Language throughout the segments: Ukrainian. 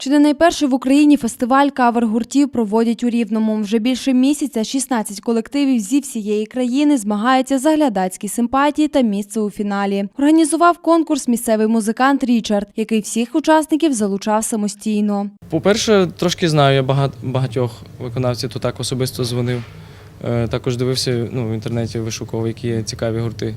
Чи не найперший в Україні фестиваль кавер-гуртів проводять у Рівному. Вже більше місяця 16 колективів зі всієї країни змагаються за глядацькі симпатії та місце у фіналі. Організував конкурс місцевий музикант Річард, який всіх учасників залучав самостійно. По-перше, трошки знаю я багат, багатьох виконавців, то так особисто дзвонив. Е, Також дивився ну, в інтернеті, вишукував, які є цікаві гурти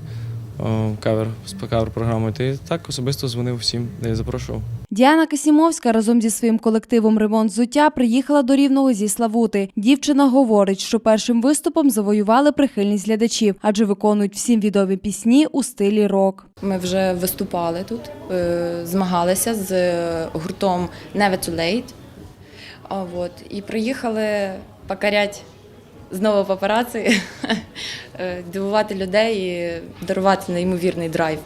кавер, з кавер-програмою. Та й так особисто дзвонив всім, де я запрошував. Діана Касімовська разом зі своїм колективом Ремонт взуття приїхала до Рівного зі Славути. Дівчина говорить, що першим виступом завоювали прихильність глядачів, адже виконують всім відомі пісні у стилі рок. Ми вже виступали тут, е, змагалися з е, гуртом Never Too Late. А, от, і приїхали покорять знову папараці, е, дивувати людей і дарувати неймовірний драйв.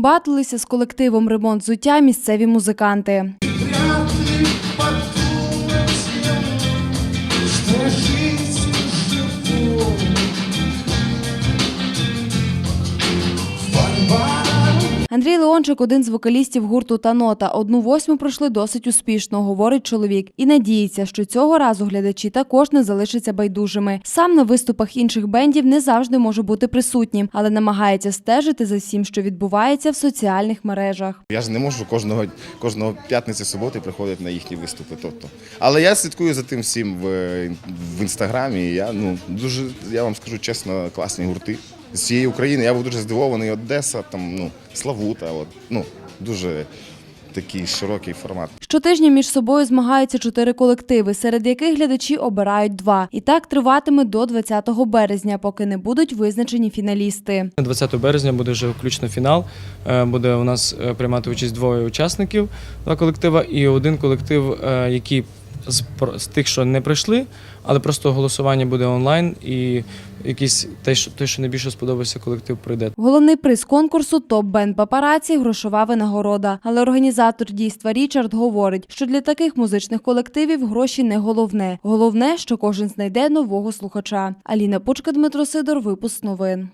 Батилися з колективом Ремонт зуття місцеві музиканти. Андрій Леончик один з вокалістів гурту Танота. Одну восьму пройшли досить успішно, говорить чоловік, і надіється, що цього разу глядачі також не залишаться байдужими. Сам на виступах інших бендів не завжди може бути присутнім, але намагається стежити за всім, що відбувається в соціальних мережах. Я ж не можу кожного кожного п'ятниці суботи приходити на їхні виступи. Тобто. Але я слідкую за тим всім в, в інстаграмі. Я ну дуже я вам скажу чесно, класні гурти з цієї України. Я був дуже здивований. Одеса, там ну Славута. От ну дуже такий широкий формат. Щотижня між собою змагаються чотири колективи, серед яких глядачі обирають два. І так триватиме до 20 березня, поки не будуть визначені фіналісти. 20 березня буде вже включно фінал. Е, Буде у нас е, приймати участь двоє учасників два колектива і один колектив, е, який з, з тих, що не прийшли, але просто голосування буде онлайн, і якийсь той, що, той, що найбільше сподобався, колектив прийде. Головний приз конкурсу топ бенд папараці грошова винагорода. Але організатор дійства Річард говорить, що для таких музичних колективів гроші не головне. Головне, що кожен знайде нового слухача. Аліна Пучка, Дмитро Сидор, випуск новин.